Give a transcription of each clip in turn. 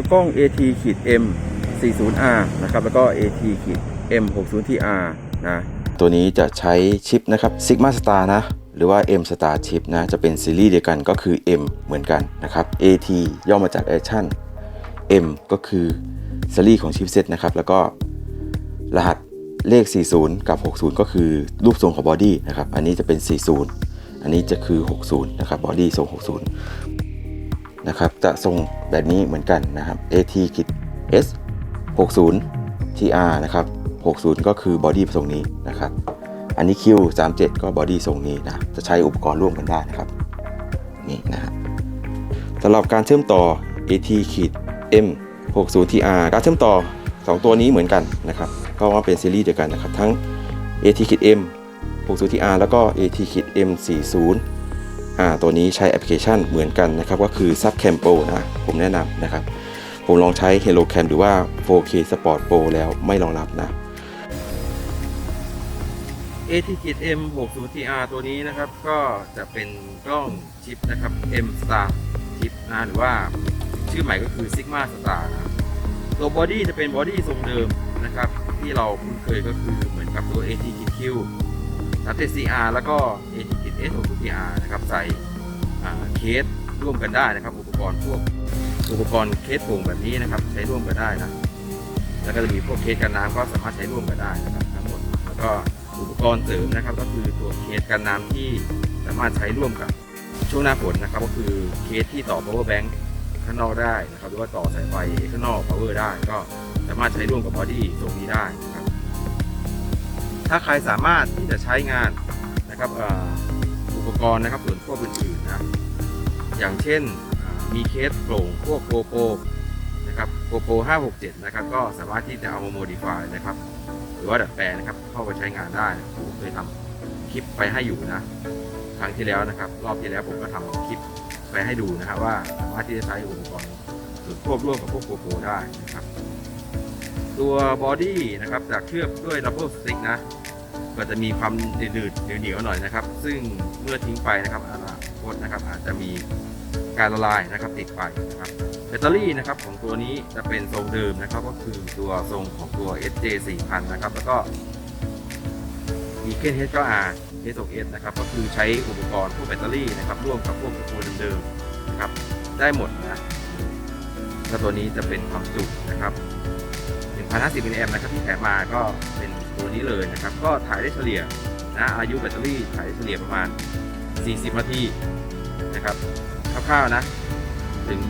ตัวกล้อง AT ขีด M 40R นะครับแล้วก็ AT ขีด M 60 TR นะตัวนี้จะใช้ชิปนะครับ Sigma Star นะหรือว่า M Star Chip นะจะเป็นซีรีส์เดียวกันก็คือ M เหมือนกันนะครับ AT ย่อมาจาก Action M ก็คือซีรีส์ของชิปเซตนะครับแล้วก็รหัสเลข 40 กับ 60 ก็คือรูปทรงของบอดี้นะครับ อันนี้จะเป็น 40 อันนี้จะคือ 60 นะครับ บอดี้ทรง 60 นะครับจะทรงแบบนี้เหมือนกันนะครับ AT คิด S 60 TR นะครับ60 ก็คือบอดี้ทรงนี้นะครับ อันนี้ Q 37ก็บอดี้ทรงนี้นะ จะใช้อุปกรณ์ร่วมกันได้นะครับ นี่นะครับสำหรับการเชื่อมต่อ AT ขีด M 60 TR การเชื่อมต่อ 2 ตัวนี้เหมือนกันนะครับ ก็ว่าเป็นซีรีส์เดียวกันนะครับ ทั้ง AT ขีด M 60 TR แล้วก็ AT ขีด M 40 ตัวนี้ใช้แอปพลิเคชันเหมือนกันนะครับก็คือ Subcam Pro นะผมแนะนำนะครับ ผมลองใช้ Hello Cam หรือว่า 4K Sport Pro แล้วไม่รองรับนะ ATKM 60 TR ตัวนี้นะครับก็จะเป็นกล้องชิปนะครับ M Star ชิปนะหรือว่าชื่อใหม่ก็คือ Sigma Star นะตัวบอดี้จะเป็นบอดี้ทรงเดิมนะครับ ที่เราคุ้นเคยก็คือเหมือนกับตัว AT Kit Q 37 CR แล้วก็ AT Kit S 6 0 r นะครับใส่เคสร่วมกันได้นะครับ อุปกรณ์พวกอุปกรณ์เคสโป่งแบบนี้นะครับใช้ร่วมกันได้นะแล้วก็จะมีพวกเคสกันน้ำก็สามารถใช้ร่วมกันได้นะครับทั้งหมดแล้วก็อุปกรณ์เสริมนะครับ ก็คือตัวเคสกันน้ำที่สามารถใช้ร่วมกับช่วงหน้าฝนนะครับก็คือเคสที่ต่อ power bank ข้างนอกได้นะครับหรือว่าต่อสายไฟข้างนอก power ได้ ก็สามารถใช้ร่วมกับบอดี้ตรงนี้ได้นะครับ ถ้าใครสามารถที่จะใช้งานนะครับอุปกรณ์นะครับส่วนควบอื่นๆนะอย่างเช่นมีเคสโปร่งพวกโกโปนะครับโกโป567 นะครับ ก็สามารถที่จะเอามาโมดิฟายนะครับ หรือว่าดัดแปลงนะครับ เข้าไปใช้งานได้ผมเคยทำคลิปไปให้อยู่นะ ครั้งที่แล้วนะครับ รอบที่แล้วผมก็ทำคลิปไปให้ดูนะครับ ว่าสามารถที่จะใช้อุปกรณ์ส่วนควบร่วมกับพวกโกโปได้นะครับ ตัวบอดี้นะครับจะเคลือบด้วยดับเบิลสติ๊กนะ ก็จะมีความดืดๆเหนียวๆหน่อยนะครับ ซึ่งเมื่อทิ้งไปนะครับอนาคตนะครับ อาจจะมีการละลายนะครับติดไปนะครับแบตเตอรี่นะครับของตัวนี้จะเป็นทรงเดิมนะครับ ก็คือตัวทรงของตัว SJ 4000นะครับ แล้วก็มีเคน H9R S6S นะครับ ก็คือใช้อุปกรณ์พวกแบตเตอรี่นะครับ ร่วมกับพวกตัวเดิมๆนะครับ ได้หมดนะแล้วตัวนี้จะเป็นความจุนะครับ 1,050มิลลิแอมนะครับที่แถมมาก็เป็นตัวนี้เลยนะครับ ก็ถ่ายได้เฉลี่ยนะอายุแบตเตอรี่ถ่ายได้เฉลี่ยประมาณ 40 นาทีนะครับคร่าวๆนะถึง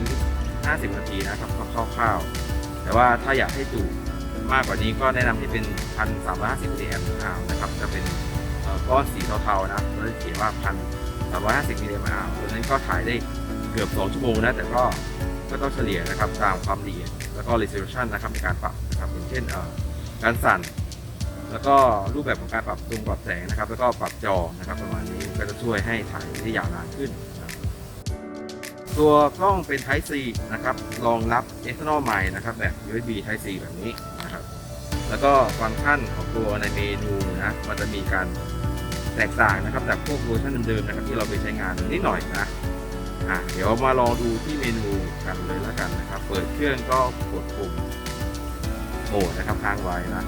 50 นาทีนะครับคร่าวๆ แต่ว่าถ้าอยากให้จุมากกว่านี้ก็แนะนำให้เป็น 1,350มิลลิแอมอาวนะครับจะเป็นก้อนสีเทาๆนะเราจะเขียนว่า 1,350มิลลิแอมอาวตัวนั้นก็ถ่ายได้เกือบ 2 ชั่วโมงนะแต่ก็ก็ต้องเฉลี่ยนะครับตามความละเอียดแล้วก็ resolution นะครับในการปรับ นะครับอย่างเช่นการสั่น แล้วก็รูปแบบของการปรับตรงปรับแสงนะครับ แล้วก็ปรับจอนะครับประมาณนี้ก็จะช่วยให้ถ่ายได้ยาวนานขึ้น ตัวกล้องเป็น Type C นะครับรองรับ external mic นะครับแบบ USB Type C แบบนี้นะครับ แล้วก็ฟังก์ชันของตัวในเมนูนะมันจะมีการแตกต่างนะครับจากพวกเวอร์ชันเดิมๆนะครับที่เราไปใช้งานนิดหน่อยนะอะเดี๋ยวมาลองดูที่เมนูกันเลยแล้วกันนะครับ เปิดเครื่องก็กดปุ่ม โหมดนะครับค้างไว้นะ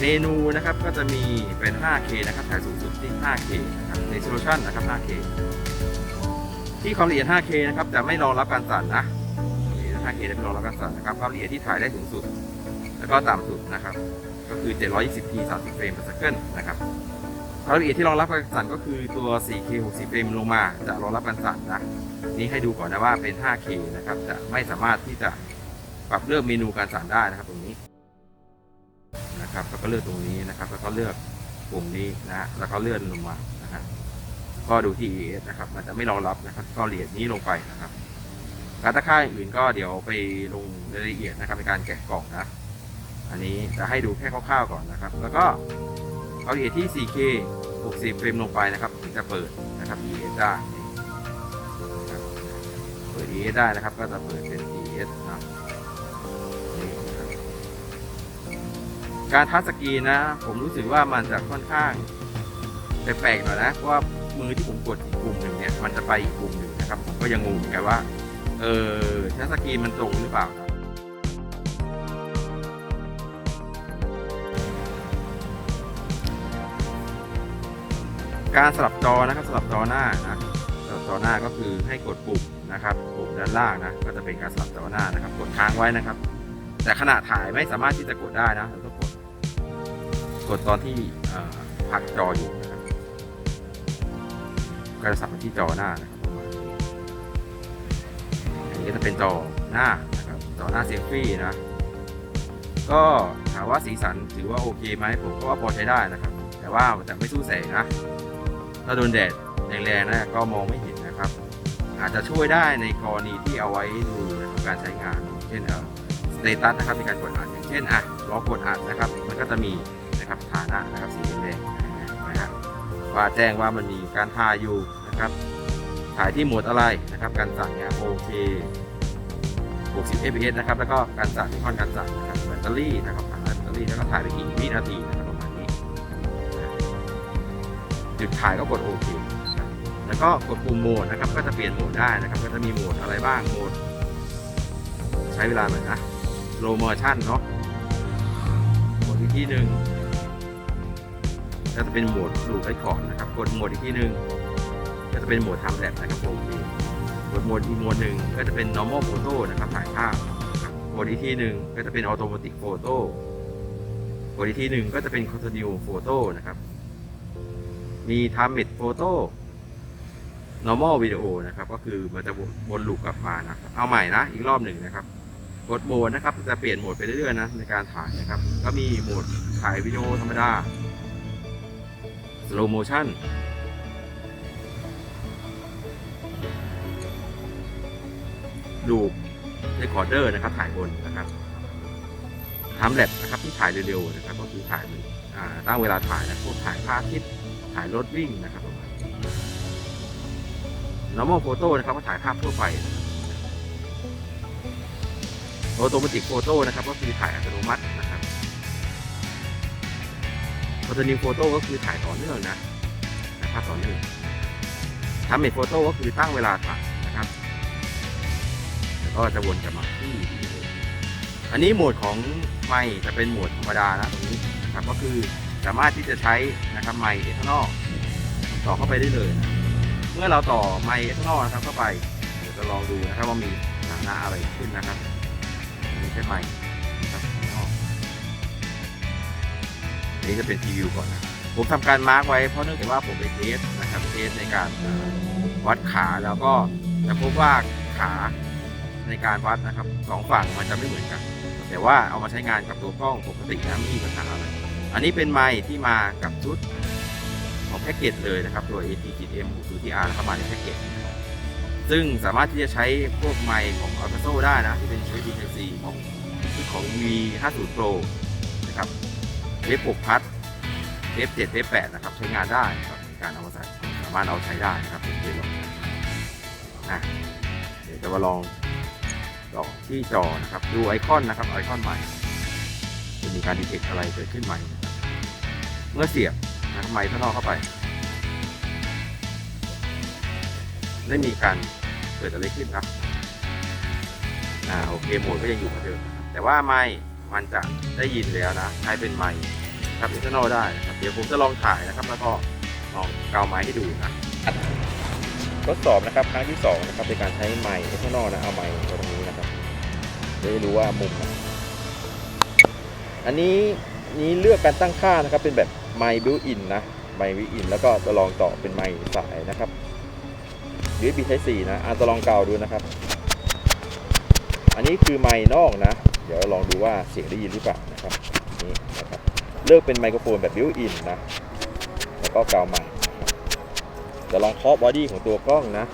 เมนูนะครับก็จะมีเป็น 5K นะครับถ่ายสูงสุดที่ 5K นะครับ resolution นะครับ 5K ที่ความละเอียด 5K นะครับจะไม่รองรับการสั่นนะ 5K จะไม่รองรับการสั่นนะครับความละเอียดที่ถ่ายได้สูงสุด แล้วก็ต่ำสุดนะครับ ก็คือ 720p 30เฟรมต่อ second นะครับความละเอียดที่รองรับการสั่นก็คือตัว 4K 60เฟรมลงมาจะรองรับการสั่นนะ นี่ให้ดูก่อนนะว่าเป็น 5K นะครับ จะไม่สามารถที่จะปรับเลือกเมนูการสั่นได้นะครับ ตรงนี้นะครับแล้วก็เลือกตรงนี้นะครับ แล้วก็เลือกปุ่มนี้นะ แล้วก็เลื่อนลงมานะฮะก็ดูที่ ES นะครับ มันจะไม่รองรับนะครับ ก็ละเอียดนี้ลงไปนะครับการตั้งค่าอื่นก็เดี๋ยวไปลงรายละเอียดนะครับในการแกะกล่องนะันนี้จะให้ดูแค่คร่าวๆก่อนนะครับ แล้วก็เอาเอที่ 4K 60เฟรมลงไปนะครับถึงจะเปิดนะครับ ES ได้เปิด ES ได้นะครับ ก็จะเปิดเป็น ES นะการทัชสกรีนนะ ผมรู้สึกว่ามันจะค่อนข้างแปลกๆหน่อยนะะว่ามือที่ผมกดอีกกลุ่มหนึ่งเนี่ยมันจะไปอีกกลุ่มหนึ่งนะครับ ผมก็ยังงงเหมือนกันว่า เออทัชสกรีนมันตรงหรือเปล่านะ การสลับจอนะครับสลับจอหน้านะสลับจอหน้าก็คือให้กดปุ่มนะครับปุ่มด้านล่างนะก็จะเป็นการสลับจอหน้านะครับ กดค้างไว้นะครับ แต่ขณะถ่ายไม่สามารถที่จะกดได้นะเราต้องกดกดตอนที่พักจออยู่นะครับก็จะสับไปที่จอหน้านะครับอันนี้จะเป็นจอหน้านะครับจอหน้าเซลฟี่นะ ก็ถามว่าสีสันถือว่าโอเคไหมผมก็ว่าพอใช้ได้นะครับ แต่ว่าแต่ไม่สู้แสงนะ ถ้าโดนแดดแรงๆนะก็มองไม่เห็นนะครับ อาจจะช่วยได้ในกรณีที่เอาไว้ดูนะครับการใช้งาน เช่นเอ่อสเตตัสนะครับในการกดอัดอย่างเช่นอะรอกดอัดนะครับ มันก็จะมีนะครับฐานะนะครับสีแดงนะฮะว่าแจ้งว่ามันมีการถ่ายอยู่นะครับ ถ่ายที่โหมดอะไรนะครับ การสั่งเนี่ยโอเค60 fps นะครับ แล้วก็การสั่งที่ค่อนการสั่งนะครับแบตเตอรี่นะครับแบตเตอรี่แล้วก็ถ่ายไปกี่วินาทีนะครับ จุดถ่ายก็กดโอเคแล้วก็กดปุ่มโหมดนะครับ ก็จะเปลี่ยนโหมดได้นะครับ ก็จะมีโหมดอะไรบ้างโหมด ใช้เวลาหน่อยนะ low motion เนาะโหมดอีกที่หนึ่งก็จะเป็นโหมดดูไว้ก่อนนะครับ กดโหมดอีกที่หนึ่งก็จะเป็นโหมดทำแลบนะครับโอเคกดโหมดอีกโหมดหนึ่งก็จะเป็น normal photo นะครับถ่ายภาพโหมดอีกที่หนึ่งก็จะเป็น automatic photo โหมดอีกที่หนึ่งก็จะเป็น continue photo นะครับ มี timed photo normal video นะครับ ก็คือมันจะวนลูปกลับมานะครับ เอาใหม่นะ อีกรอบหนึ่งนะครับ กดโหมดนะครับ จะเปลี่ยนโหมดไปเรื่อยๆนะในการถ่ายนะครับ ก็มีโหมดถ่ายวิดีโอธรรมดา slow motion ลูปเรคคอร์เดอร์นะครับ ถ่ายบนนะครับทำแลบนะครับที่ถ่ายเร็วๆนะครับ ก็คือถ่ายตั้งเวลาถ่ายนะพวกถ่ายภาพทิศ ถ่ายรถวิ่งนะครับประมาณ normal photo นะครับก็ถ่ายภาพทั่วไปนะครับโอโตมติกโฟโต้นะครับ ก็คือถ่ายอัตโนมัตินะครับโฟโตนิวโฟโต้ก็คือถ่ายต่อเนื่องนะถ่ายภาพต่อเนื่องทำเมทโฟโต้ก็คือตั้งเวลาถ่ายนะครับแล้วก็จะวนกลับมาที่อันนี้โหมดของไมค์จะเป็นโหมดธรรมดานะตรงนี้นะครับก็คือ สามารถที่จะใช้นะครับไมเอทานอลต่อเข้าไปได้เลยนะเมื่อเราต่อไมเอทานอลนะครับเข้าไปเดี๋ยวจะลองดูนะครับว่ามีฐานะอะไรขึ้นนะครับนี่ใช่ไหมนะครับอันนี้จะเป็นพรีวิวก่อนนะผมทำการมาร์กไว้เพราะเนื่องจากว่าผมไปเทสนะครับเทสในการวัดขาแล้วก็จะพบว่าขาในการวัดนะครับสองฝั่งมันจะไม่เหมือนกัน แต่ว่าเอามาใช้งานกับตัวกล้องปกตินะไม่มีปัญหาอะไร อันนี้เป็นไมค์ที่มากับชุดของแพ็กเกจเลยนะครับตัว AT-M 60 TR นะครับมาในแพ็กเกจซึ่งสามารถที่จะใช้พวกไมค์ของ a l c a s o ได้นะ ที่เป็น USB Type C ของของ V50 Pro นะครับเทป6พัดเทป7เทป8นะครับ ใช้งานได้ครับการเอามาใส่สามารถเอาใช้ได้นะครับผมเคยลองนะเดี๋ยวจะมาลองต่อที่จอนะครับ ดูไอคอนนะครับไอคอนใหม่ จะมีการดีเทคอะไรเกิดขึ้นใหม่ เมื่อเสียบนะไมค์ข้างนอกเข้าไปได้มีการเกิดอะไรขึ้นครับอ่าโอเคโหมดก็ยังอยู่เหมือนเดิมแต่ว่าไม่มันจะได้ยินแล้วนะใช้เป็นไมค์ครับอินเทอร์นอลได้ครับเดี๋ยวผมจะลองถ่ายนะครับ แล้วก็ลองเกาไม้ให้ดูนะทดสอบนะครับครั้งที่สองนะครับในการใช้ไมค์อินเทอร์นอลนะเอาไมค์ตรงนี้นะครับจะได้รู้ว่ามุม อันนี้นี้เลือกการตั้งค่านะครับเป็นแบบ ไมค์บิวอินนะไมค์บิวอินแล้วก็จะลองต่อเป็นไมค์สายนะครับ USB Type C นะอาจจะลองเกาดูนะครับ อันนี้คือไมค์นอกนะ เดี๋ยวลองดูว่าเสียงได้ยินหรือเปล่านะครับนี่นะครับเลือกเป็นไมโครโฟนแบบบิวอินนะแล้วก็เกาไมค์นะครับจะลองเคาะบอดี้ของตัวกล้องนะ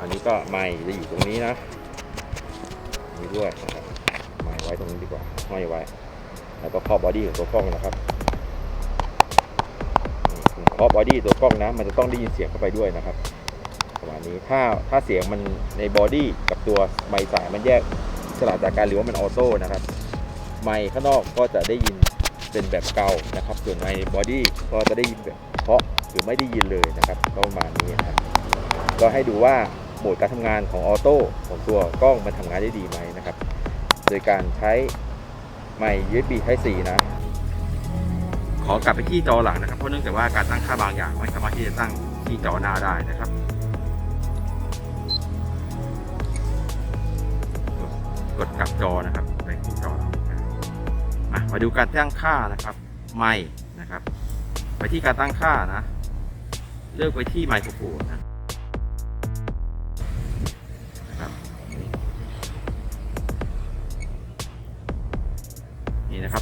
อันนี้ก็ไมค์จะอยู่ตรงนี้นะนี่ด้วยนะ ไว้ตรงนี้ดีกว่าห้อยไว้ แล้วก็คาะบบอดี้ของตัวกล้องนะครับคาะบบอดี้ตัวกล้องนะมันจะต้องได้ยินเสียงเข้าไปด้วยนะครับประมาณนี้ถ้าถ้าเสียงมันในบอดี้กับตัวไมค์สายมันแยกสลับจากการหรือว่ามันออโต้นะครับ ไมค์ข้างนอกก็จะได้ยินเป็นแบบเก่านะครับ ส่วนไมค์บอดี้ก็จะได้ยินแบบเพาะหรือไม่ได้ยินเลยนะครับประมาณนี้นะครับก็ให้ดูว่าโหมดการทำงานของออโต้ของตัวกล้องมันทำงานได้ดีไหมนะครับ โดยการใช้ไมค์ USB Type C นะ ขอกลับไปที่จอหลังนะครับ เพราะเนื่องจากว่าการตั้งค่าบางอย่างไม่สามารถที่จะตั้งที่จอหน้าได้นะครับกดกลับจอนะครับไปที่จอหลังนะครับอะมาดูการตั้งค่านะครับ ไมค์นะครับ ไปที่การตั้งค่านะ เลือกไปที่ไมโครโฟนนะ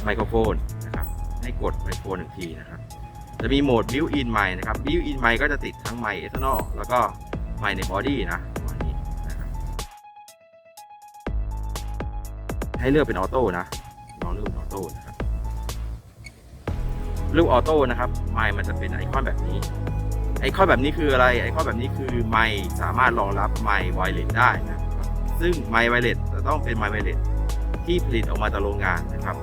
ไมโครโฟนนะครับให้กดไมโครโฟนหนึ่งทีนะครับ จะมีโหมด built in mic นะครับ built in mic ก็จะติดทั้งไมค์ external แล้วก็ไมค์ในบอดี้นะประมาณนี้นะครับให้เลือกเป็นออโต้นะลองเลือกเป็นออโต้นะครับเลือกออโต้นะครับไมค์มันจะเป็นไอคอนแบบนี้ไอคอนแบบนี้คืออะไรไอคอนแบบนี้คือไมค์สามารถรองรับไมค์ไวเลสได้นะครับซึ่งไมค์ไวเลสจะต้องเป็นไมค์ไวเลสที่ผลิตออกมาจากโรงงานนะครับ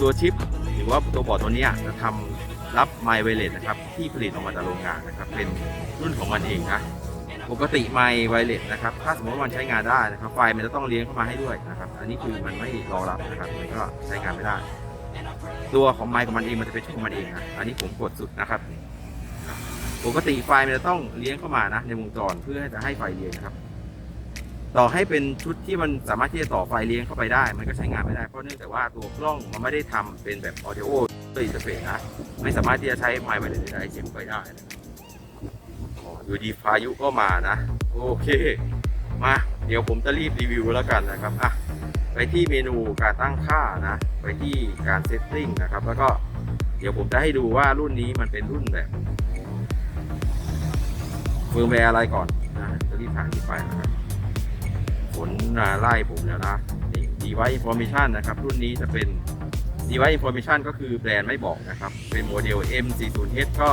ตัวชิปหรือว่าตัวบอร์ดตัวนี้จะทำรับไมค์ไวเลสนะครับที่ผลิตออกมาจากโรงงานนะครับ เป็นรุ่นของมันเองนะปกติไมค์ไวเลสนะครับถ้าสมมติว่ามันใช้งานได้นะครับ ไฟมันจะต้องเลี้ยงเข้ามาให้ด้วยนะครับ อันนี้คือมันไม่รองรับนะครับมันก็ใช้งานไม่ได้ ตัวของไมค์ของมันเองมันจะเป็นของมันเองนะอันนี้ผมกดสุดนะครับ ปกติไฟมันจะต้องเลี้ยงเข้ามานะในวงจรเพื่อจะให้ไฟเลี้ยงนะครับ ต่อให้เป็นชุดที่มันสามารถที่จะต่อไฟเลี้ยงเข้าไปได้ มันก็ใช้งานไม่ได้ เพราะเนื่องจากว่าตัวกล้องมันไม่ได้ทำเป็นแบบ audio interface นะ ไม่สามารถที่จะใช้ไมค์ไวเลสใดๆเสียบไปได้นะอยู่ดีพายุก็มานะ โอเค มา เดี๋ยวผมจะรีบรีวิวแล้วกันนะครับอะไปที่เมนูการตั้งค่านะ ไปที่การเซตติ้งนะครับ แล้วก็เดี๋ยวผมจะให้ดูว่ารุ่นนี้มันเป็นรุ่นแบบเฟิร์มแวร์อะไรก่อนนะจะรีบถ่ายรีบไปนะครับ ผลไล่ผมแล้วนะนี่ device information นะครับ รุ่นนี้จะเป็น device information ก็คือแบรนด์ไม่บอกนะครับ เป็นโมเดล M40H ก็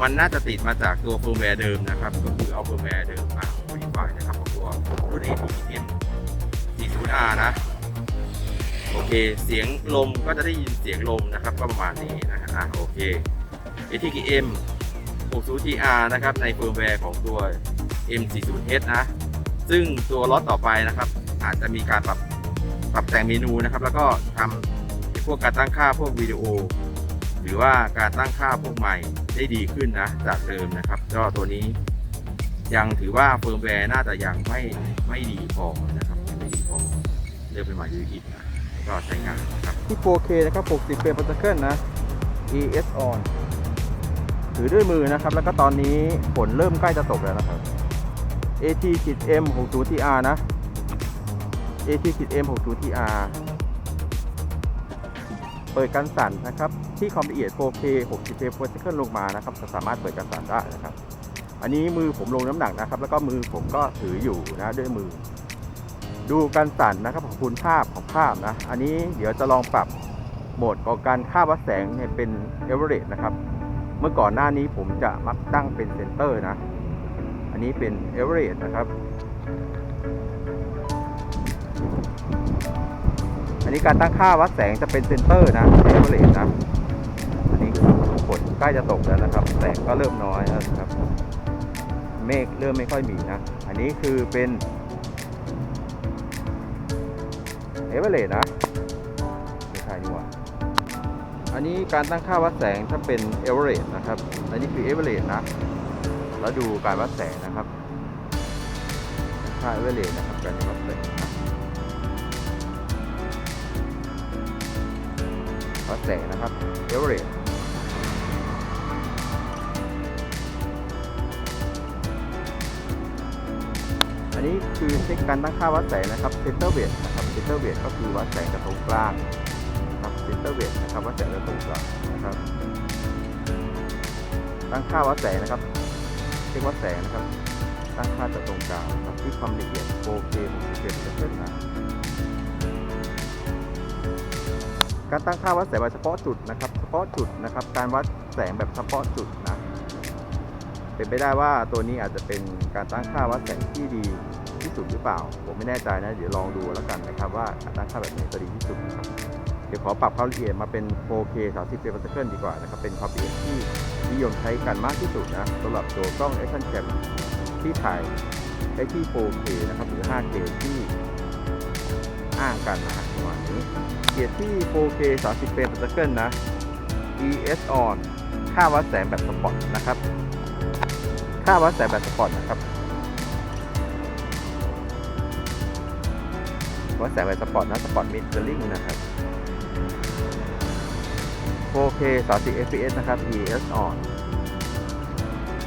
มันน่าจะติดมาจากตัวเฟิร์มแวร์เดิมนะครับ ก็คือเอาเฟิร์มแวร์เดิมมาโมดิฟายนะครับของตัวรุ่น ATM 40R นะโอเค เสียงลมก็จะได้ยินเสียงลมนะครับ ก็ประมาณนี้นะฮะอะโอเค ATM 60TR นะครับ ในเฟิร์มแวร์ของตัว M40H นะ ซึ่งตัวล็อตต่อไปนะครับ อาจจะมีการปรับปรับแต่งเมนูนะครับ แล้วก็ทำพวกการตั้งค่าพวกวิดีโอ หรือว่าการตั้งค่าพวกใหม่ได้ดีขึ้นนะจากเดิมนะครับก็ตัวนี้ยังถือว่าเฟิร์มแวร์น่าจะยังไม่ไม่ดีพอนะครับยังไม่ดีพอเลือกเป็นหม่ดูอีกนะก็ใช้งานนะครับที่ 4K นะครับ 60เฟรม per second นะ ES on ถือด้วยมือนะครับ แล้วก็ตอนนี้ฝนเริ่มใกล้จะตกแล้วนะครับ AT M 60 TR นะ AT M 60 TR เปิดการสั่นนะครับ ที่ความละเอียด 4K 60เฟรม per second ลงมานะครับจะสามารถเปิดการสั่นได้นะครับ อันนี้มือผมลงน้ำหนักนะครับ แล้วก็มือผมก็ถืออยู่นะด้วยมือ ดูการสั่นนะครับของคุณภาพของภาพนะ อันนี้เดี๋ยวจะลองปรับโหมดของการค่าวัดแสงเนี่ยเป็น average นะครับ เมื่อก่อนหน้านี้ผมจะมักตั้งเป็นเซนเตอร์นะ อันนี้เป็น average นะครับ อันนี้การตั้งค่าวัดแสงจะเป็นเซนเตอร์นะเอเวอเรสนะ อันนี้ฝนใกล้จะตกแล้วนะครับ แสงก็เริ่มน้อยแล้วนะครับ เมฆเริ่มไม่ค่อยมีนะ อันนี้คือเป็นเอเวอเรสนะไม่ใช่นี่หว่าอันนี้การตั้งค่าวัดแสงถ้าเป็นเอเวอเรสนะครับ อันนี้คือเอเวอเรสนะ แล้วดูการวัดแสงนะครับค่าเอเวเรสนะครับการวัดแสงวัดแสงนะครับเอเวอเรสอันนี้คือเช็คการตั้งค่าวัดแสงนะครับเซนเตอร์เวทนะครับเซนเตอร์เวทก็คือวัดแสงจากตรงกลางนะครับเซนเตอร์เวทนะครับวัดแสงจากตรงกลางนะครับตั้งค่าวัดแสงนะครับ ช็ควัดแสงนะครับตั้งค่าจากตรงกลางนะครับที่ความละเอียด 4K 60เฟรมต่อเซนนะการตั้งค่าวัดแสงแบบเฉพาะจุดนะครับ เฉพาะจุดนะครับ การวัดแสงแบบเฉพาะจุดนะ เป็นไปได้ว่าตัวนี้อาจจะเป็นการตั้งค่าวัดแสงที่ดีที่สุดหรือเปล่า ผมไม่แน่ใจนะ เดี๋ยวลองดูแล้วกันนะครับว่าตั้งค่าแบบไหนจะดีที่สุดนะครับ ดี๋ยวขอปรับความละเอียดมาเป็น 4K 30 fps ดีกว่านะครับ เป็นความละเอียดที่นิยมใช้กันมากที่สุดนะสำหรับตัวกล้อง Action Cam ที่ถ่ายได้ที่ 4K นะครับหรือ 5K ที่อ้างกันนะฮะประมาณนี้เกียรที่ 4K 30 เฟรมต่อ second นะ ES on ค่าวัดแสงแบบสปอตนะครับ ค่าวัดแสงแบบสปอตนะครับ วัดแสงแบบสปอตนะสปอตมิเตอร์ลิงนะครับ 4K 30 fps นะครับ ES on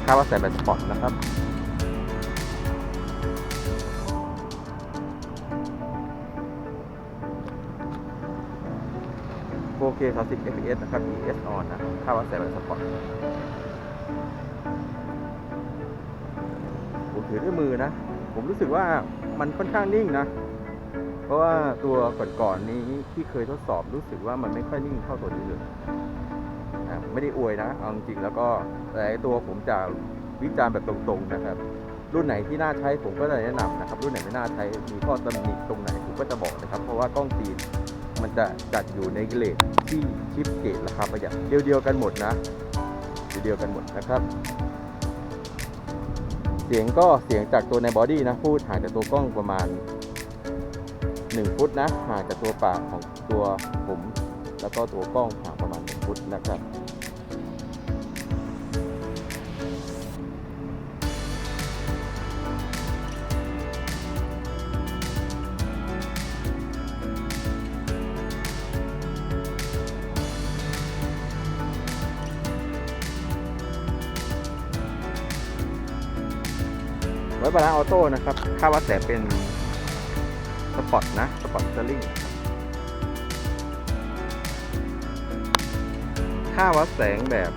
ค่าวัดแสงแบบสปอตนะครับ 4K 30 fps นะครับ ES on นะค่าวัดแสงแบบสปอตผมถือด้วยมือนะ ผมรู้สึกว่ามันค่อนข้างนิ่งนะ เพราะว่าตัวก่อนๆนี้ที่เคยทดสอบรู้สึกว่ามันไม่ค่อยนิ่งเท่าตัวนี้เลยอะไม่ได้อวยนะเอาจริงแล้วก็แต่ตัวผมจะวิจารณ์แบบตรงๆนะครับ รุ่นไหนที่น่าใช้ผมก็จะแนะนำนะครับ รุ่นไหนไม่น่าใช้มีข้อตำหนิตรงไหนผมก็จะบอกนะครับ เพราะว่ากล้องจีนมันจะจัดอยู่ในเกรดที่ชิปเกรดราคาประหยัดเดียวๆกันหมดนะเดียวๆกันหมดนะครับ เสียงก็เสียงจากตัวในบอดี้นะพูดห่างจากตัวกล้องประมาณ 1 ฟุตนะห่างจากตัวปากของตัวผม แล้วก็ตัวกล้องห่างประมาณ 1 ฟุตนะครับไว้บาลานออโต้นะครับ ค่าวัดแสงเป็น ปอตนะ สปอตเซอร์ลิงค่าวัดแสงแบบ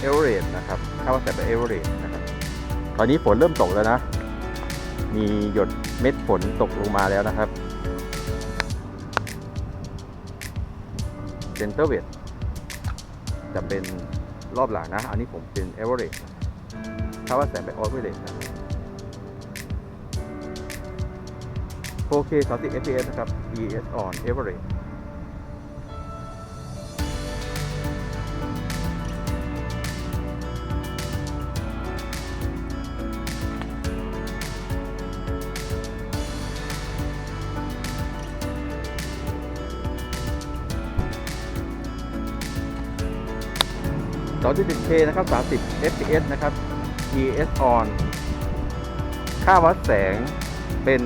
เอเวอเรสนะครับ ค่าวัดแสงแบบเอเวอเรสนะครับ ตอนนี้ฝนเริ่มตกแล้วนะ มีหยดเม็ดฝนตกลงมาแล้วนะครับเซนเตอร์เวทจะเป็นรอบหลังนะ อันนี้ผมเป็นเอเวอเรสค่าวัดแสงแบบออเวอเรสนะ 4K 30 fps นะครับ ES on average 2.1K นะครับ 30 fps นะครับ ES on ค่าวัดแสงเป็น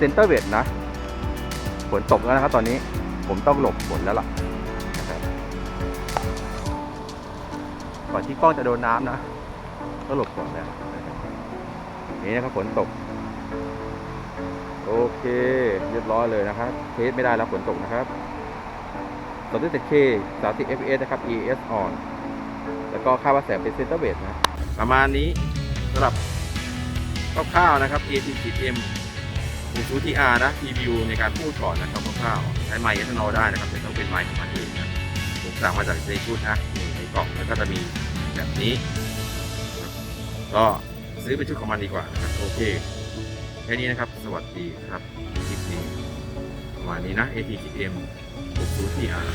เซนเตอร์เวทนะฝนตกแล้วนะครับตอนนี้ผมต้องหลบฝนแล้วล่ะนะครับก่อนที่กล้องจะโดนน้ำนะก็หลบฝนแล้วนี่นะครับฝนตก โอเคเรียบร้อยเลยนะครับเทสไม่ได้แล้วฝนตกนะครับเราด้วยแต่ K 30 fps นะครับ ES on แล้วก็ค่าวัดแสงเป็นเซนเตอร์เวทนะ ประมาณนี้สำหรับคร่าวๆนะครับ AT10M 60 TR นะ preview ในการพูดก่อนนะครับคร่าวๆใช้ไมค์เอทานอลได้นะครับแต่ต้องเป็นไมค์ของมันเองนะผมสั่งมาจากในชุดนะในกล่องแล้วก็จะมีแบบนี้ ก็ซื้อเป็นชุดของมันดีกว่านะครับโอเคแค่นี้นะครับ สวัสดีครับคลิปนี้ประมาณนี้นะ AT10M 60 TR